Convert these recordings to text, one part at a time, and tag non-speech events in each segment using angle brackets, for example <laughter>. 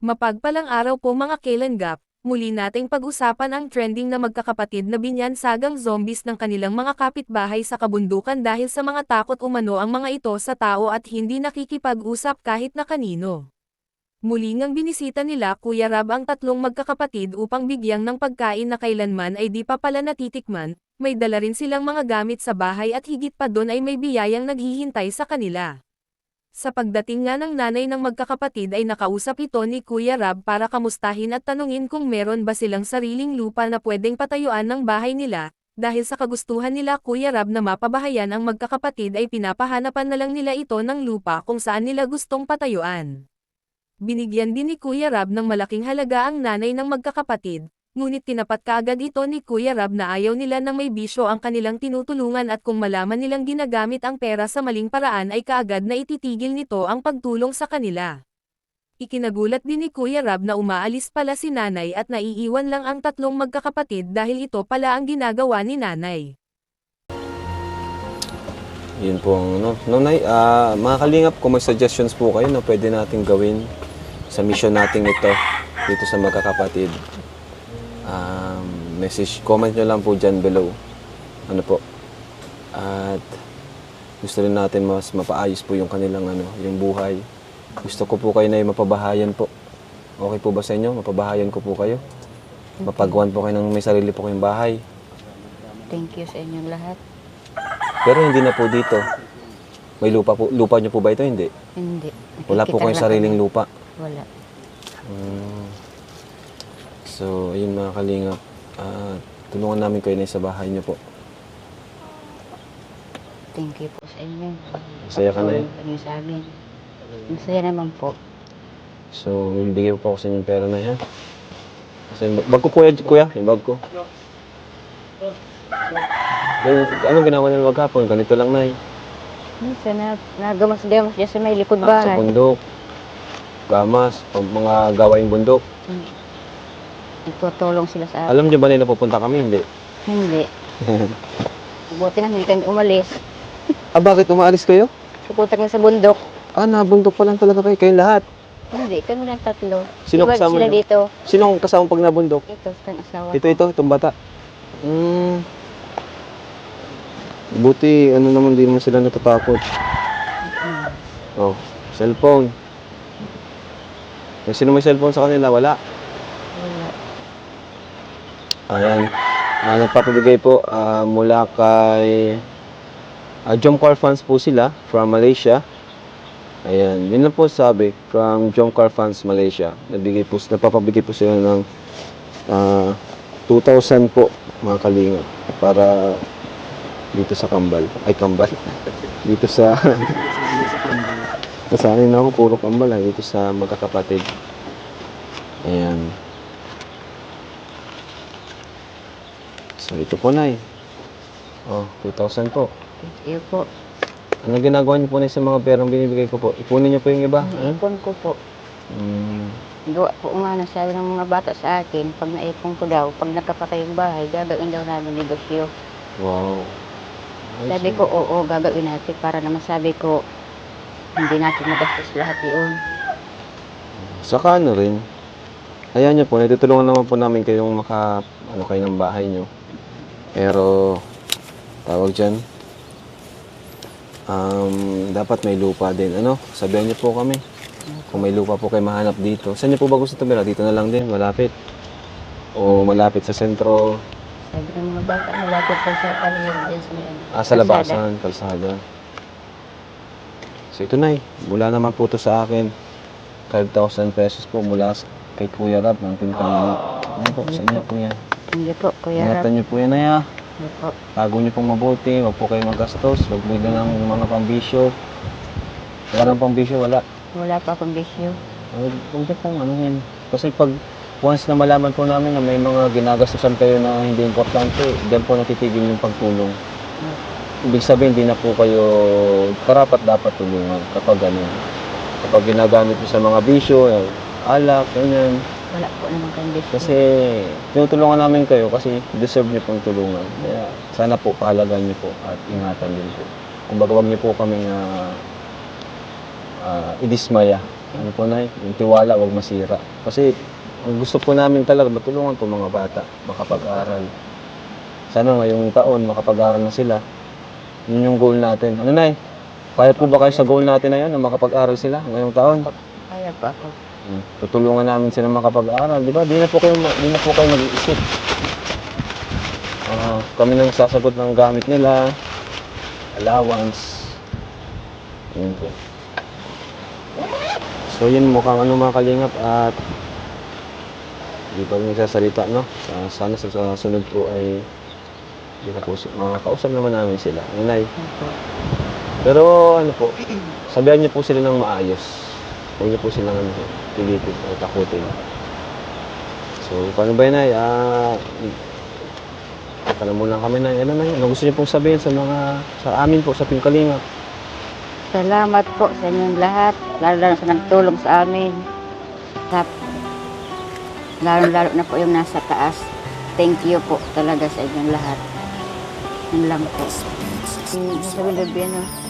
Mapagpalang araw po mga Kalenggap, muli nating pag-usapan ang trending na magkakapatid na binyansagang zombies ng kanilang mga kapitbahay sa kabundukan dahil sa mga takot umano ang mga ito sa tao at hindi nakikipag-usap kahit na kanino. Muli ngang binisita nila Kuya Rab ang tatlong magkakapatid upang bigyang ng pagkain na kailanman ay di pa pala natitikman, may dala rin silang mga gamit sa bahay at higit pa doon ay may biyayang naghihintay sa kanila. Sa pagdating nga ng nanay ng magkakapatid ay nakausap ito ni Kuya Rab para kamustahin at tanungin kung meron ba silang sariling lupa na pwedeng patayuan ng bahay nila, dahil sa kagustuhan nila Kuya Rab na mapabahayan ang magkakapatid ay pinapahanapan na lang nila ito ng lupa kung saan nila gustong patayuan. Binigyan din ni Kuya Rab ng malaking halaga ang nanay ng magkakapatid, ngunit tinapat kaagad ito ni Kuya Rab na ayaw nila ng may bisyo ang kanilang tinutulungan at kung malaman nilang ginagamit ang pera sa maling paraan ay kaagad na ititigil nito ang pagtulong sa kanila. Ikinagulat din ni Kuya Rab na umaalis pala si nanay at naiiwan lang ang tatlong magkakapatid dahil ito pala ang ginagawa ni nanay. Yun po ang ano. Nonay, ah, mga kalingap, kung may suggestions po kayo na pwede nating gawin sa mission nating ito dito sa magkakapatid, um, message, comment nyo lang po dyan below. Ano po. At gusto rin natin mas mapaayos po yung kanilang ano, yung buhay. Gusto ko po kayo na yung mapabahayan po. Okay po ba sa inyo? Mapabahayan ko po kayo. Mapagawan po kayo ng may sarili po kayong bahay. Thank you sa inyong lahat. Pero hindi na po dito. May lupa po. Lupa nyo po ba ito? Hindi. Hindi. Wala po Nakikita kayong lang sariling kami. lupa. Wala. Mm. So, ayun mga kalingap. Ah, tulungan namin kayo na sa bahay niyo po. Thank you po sa inyo. Masaya ka na. Pagtulong niyo sa amin. Masaya naman po. So, bibigay po ako sa inyo pera na yan. Kasi bag ko yan, kuya. Yung bag ko. Ganyan, anong ginawa nila maghapon? Ganito lang na eh. Minsan na, nagamas-gamas dyan sa may likod Ah, sa bahay. bundok. Gamas, pang mga gawaing bundok. Hmm. Nagtutulong sila sa akin. Alam niyo ba na pupunta kami? Hindi. Hindi. <laughs> Buti na hindi kami umalis. Ah, bakit umaalis kayo? Pupunta kami sa bundok. Ah, nabundok pa lang talaga kayo. Kayong lahat. Hindi, kami lang tatlo. Sino Iwan kasama sila niyo? dito. Sinong kasama pag nabundok? Ito, sa asawa. Ito, ito, itong bata. Hmm. Buti, ano naman, di naman sila natatakot. Oh, cellphone. Eh, sino may cellphone sa kanila? Wala. Ayan. Ah, nagpapabigay po ah, mula kay uh, Jomcar Funds po sila from Malaysia. Ayan, yun lang po sabi from Jomcar Funds Malaysia. Nabigay po, nagpapabigay po sila ng ah, 2,000 po mga kalingap para dito sa Kambal. Ay, Kambal. <laughs> dito sa <laughs> Nasanay na ako, puro Kambal. Dito sa magkakapatid. Ayan. So, ito po na Oh, 2,000 po. Thank you po. Ano ginagawa niyo po na sa mga perang binibigay ko po? Ipunin niyo po yung iba. Naipon ko po. Mm, Gawa po nga na sabi ng mga bata sa akin, pag naipon ko daw, pag nakapatay yung bahay, gagawin daw namin negosyo. wow. Ay, Sabi ko, oo, gagawin natin para naman sabi ko, hindi natin magastos lahat yun. Saka ano rin, ayan niyo po, natutulungan naman po namin kayong maka, ano kayo ng bahay niyo. Pero, tawag dyan, um, dapat may lupa din. Ano, sabihan niyo po kami. Kung may lupa po kayo mahanap dito. Saan niyo po ba gusto tumira? Dito na lang din, malapit. O malapit sa sentro, Sabi ng mga bata, malapit pa sa ano, ah, sa labasan, kalsada. So ito na eh, mula naman po to sa akin. 5,000 pesos po mula kay Kuya Rab ng Tintang. Ano po, sa inyo po yan. Hindi po, Kuya Rap. Ingatan niyo po yan na ya. Hindi po. Tago niyo pong mabuti, wag po kayo magastos, wag mo ng mga pambisyo. Wala ng pambisyo, wala. Wala pa akong bisyo. Huwag huwag niyo pong ano yan. Kasi pag once na malaman po namin na may mga ginagastusan kayo na hindi importante, diyan po natitigil yung pagtulong. Ibig sabihin, hindi na po kayo karapat dapat tulungan kapag ano, kapag ginagamit niyo sa mga bisyo, eh, alak, ganyan. Wala po naman kayong bisyo. Kasi tinutulungan namin kayo kasi deserve niyo pong tulungan. Kaya sana po pahalagan niyo po at ingatan din po. Kung baga wag niyo po kami na idismaya ano po na yung tiwala, wag masira. Kasi ang gusto po namin talaga, matulungan po mga bata, makapag-aral. Sana ngayong taon, makapag-aral na sila. Yun yung goal natin. Ano na Kaya po ba kayo sa goal natin na yun, na makapag-aral sila ngayong taon? Kaya pa ako. Tutulungan namin sila makapag-aral, di ba? Di na po kayo, di na po kayo mag-iisip. Ah, kami nang sasagot ng gamit nila, allowance. Yun po. So yun mukhang ano mga kalingap at di pa rin nagsasalita no. Sa- Sana sa sa sunod po ay di na po makakausap naman namin sila. Nanay. Pero ano po, sabihan niyo po sila ng maayos. Huwag niyo po silang ano, pilitin o takutin. So, paano ba yun ay? Ah, tanong mo lang kami na, ano na yun? Ano gusto niyo pong sabihin sa mga, sa amin po, sa Pingkalinga? Salamat po sa inyong lahat, lalo lalo sa nagtulong sa amin. Sa, lalo lalo na po yung nasa taas. Thank you po talaga sa inyong lahat. Yun lang po. Yung sabi na ano,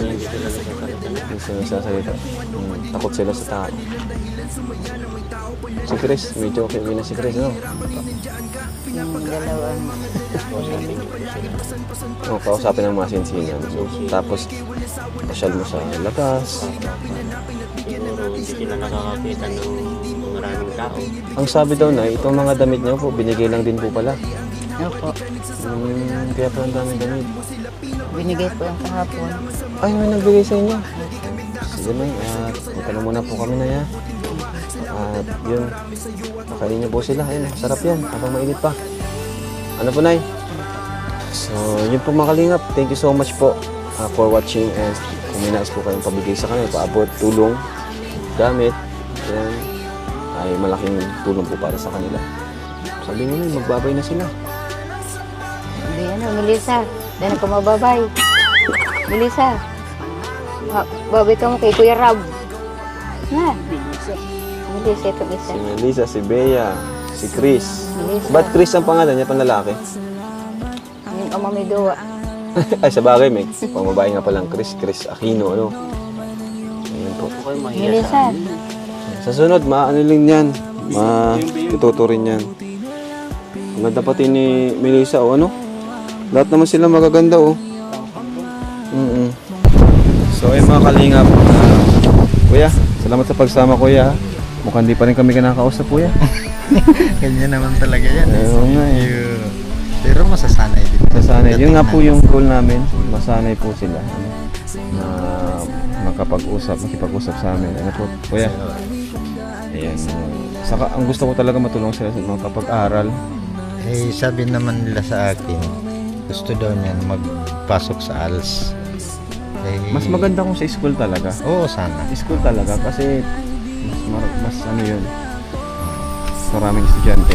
Hindi sila nagsasalita. Hmm, takot sila sa tao. Si Chris, medyo okay na si Chris, no? Yung dalawa. O, kausapin ng mga sinsinan. Tapos, pasyal mo sa labas. Siguro hindi sila nakakakita ng maraming tao. Ang sabi daw na, itong mga damit niyo po, binigay lang din po pala. Opo. Hmm, kaya pala ang dami damit. Binigay po yung kahapon. Ay, may nagbigay sa inyo. Sige na, at punta na muna po kami na ya. At yun, pakainin niyo po sila. Ayun, sarap yan, habang mainit pa. Ano po, Nay? So, yun po mga kalingap. Thank you so much po uh, for watching and kung may nais po kayong pabigay sa kanila, paabot, tulong, gamit, then ay malaking tulong po para sa kanila. Sabi nyo magbabay na sila. Hindi ano, Melissa. Dahil ako mababay. Melissa. Babay ka mo kay Kuya Rab. Na. Melissa, itong isa. Si Melissa, si Bea, si Chris. Melissa. Ba't Chris ang pangalan niya, panlalaki? Yung ama may duwa. <laughs> Ay, sa bagay, may pamabae nga palang Chris, Chris Aquino, ano? Ayun po. Melissa. Sa sunod, maano lang yan. Ma, tuturin yan. Ang ganda pati ni Melissa, o ano? Lahat naman sila magaganda, oh. Mm So, ayun mga kalingap. Ah, kuya, salamat sa pagsama, kuya. Mukhang di pa rin kami kinakausap, kuya. <laughs> Ganyan naman talaga yan. eh. Ayun nga, eh. Pero masasanay din. Masanay. Yun nga po yung goal namin. Masanay po sila. Ano, na makapag-usap, makipag-usap sa amin. Ano po, kuya? Ayan. Saka, ang gusto ko talaga matulong sila sa mga kapag-aral. Eh, sabi naman nila sa akin, gusto daw niyan magpasok sa ALS. Eh, Mas maganda kung sa school talaga. Oo, sana. School talaga kasi mas, mar- mas ano yun, maraming estudyante.